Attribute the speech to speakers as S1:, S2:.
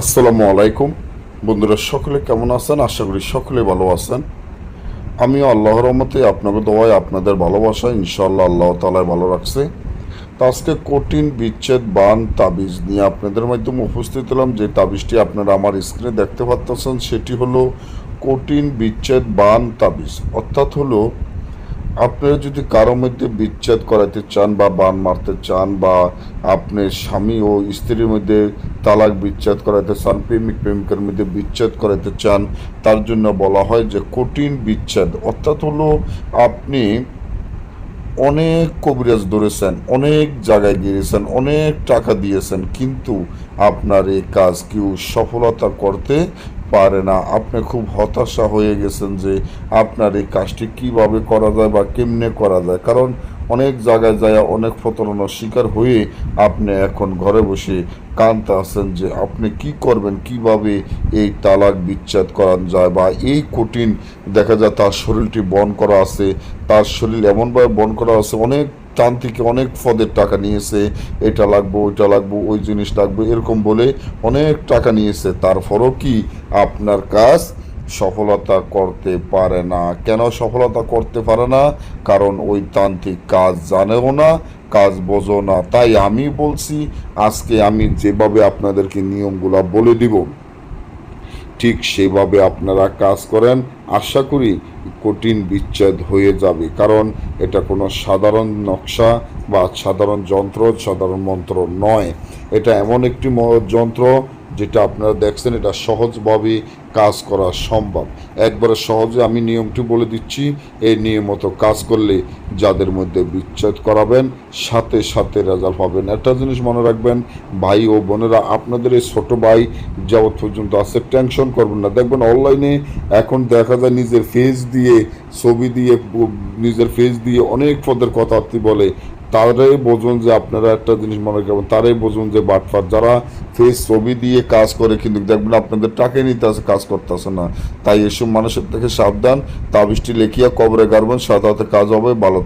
S1: আসসালামু আলাইকুম। বন্ধুরা, সকলে কেমন আছেন? আশা করি সকলে ভালো আছেন। আমি আল্লাহর রহমতে আপনাকে দোয়ায় আপনাদের ভালোবাসা ইনশাআল্লাহ আল্লাহ তালায় ভালো রাখছে। তো আজকে কঠিন বিচ্ছেদ, বান, তাবিজ নিয়ে আপনাদের মাধ্যমে উপস্থিত হলাম। যে তাবিজটি আপনারা আমার স্ক্রিনে দেখতে পাচ্ছেন সেটি হলো কঠিন বিচ্ছেদ, বান, তাবিজ। অর্থাৎ হলো আপনারা যদি কারও মধ্যে বিচ্ছেদ করাতে চান বা বান মারতে চান বা আপনার স্বামী ও স্ত্রীর মধ্যে তালাক, বিচ্ছেদ করাতে চান, প্রেমিক প্রেমিকার মধ্যে বিচ্ছেদ করাতে চান, তার জন্য বলা হয় যে কঠিন বিচ্ছেদ। অর্থাৎ হলো আপনি অনেক কবিরাজ ধরেছেন, অনেক জায়গায় গিয়েছেন, অনেক টাকা দিয়েছেন, কিন্তু আপনার এই কাজ কেউ সফলতা করতে পারে না। আপনি খুব হতাশা হয়ে গেছেন যে আপনার এই কাজটি কীভাবে করা যায় বা কেমনে করা যায়। কারণ অনেক জায়গায় যায়, অনেক প্রতারণার শিকার হয়ে আপনি এখন ঘরে বসে কানতে আছেন যে আপনি কি করবেন, কীভাবে এই তালাক বিচ্ছেদ করা যায় বা এই কঠিন দেখা যায় তার শরীরটি বন করা আছে, তার শরীর এমনভাবে বন করা আছে, অনেক তান্ত্রিকে অনেক পদের টাকা নিয়েছে, এটা লাগবো, ওইটা লাগবে, ওই জিনিস লাগবে, এরকম বলে অনেক টাকা নিয়েছে। তারপরও কি? আপনার কাজ সফলতা করতে পারে না। কেন সফলতা করতে পারে না? কারণ ওই তান্ত্রিক কাজ জানেও না, কাজ বোঝো না। তাই আমি বলছি, আজকে আমি যেভাবে আপনাদেরকে নিয়মগুলো বলে দিব ঠিক সেভাবে আপনারা কাজ করেন। আশা করি কঠিন বিচ্ছেদ হয়ে যাবে, কারণ এটা কোনো সাধারণ নকশা বা সাধারণ যন্ত্র, সাধারণ মন্ত্র নয়। এটা এমন একটি যন্ত্র যেটা আপনারা দেখছেন, এটা সহজভাবে কাজ করা সম্ভব। একবারে সহজে আমি নিয়মটি বলে দিচ্ছি, এই নিয়ম মতো কাজ করলে যাদের মধ্যে বিচ্ছেদ করাবেন, সাথে সাথে রেজাল্ট পাবেন। একটা জিনিস মনে রাখবেন, ভাই ও বোনেরা, আপনাদের এই ছোট ভাই যাবৎ পর্যন্ত আছে টেনশন করবেন না। দেখবেন অনলাইনে এখন দেখা যায় নিজের ফেস দিয়ে, ছবি দিয়ে, নিজের ফেস দিয়ে অনেক পদের কথাবার্তি বলে তারাই বোঝুন যে আপনারা একটা জিনিস মনে রাখবেন তারাই বোঝুন যে বাটফার যারা ফেস ছবি দিয়ে কাজ করে কিন্তু দেখবেন আপনাদের টাকে নিতে আসে, কাজ করতেছে না। তাই এসব মানুষের থেকে সাবধান তাবিষ্টি লেখিয়া কবরে গাড়বেন, সাথে কাজ হবে, ভালো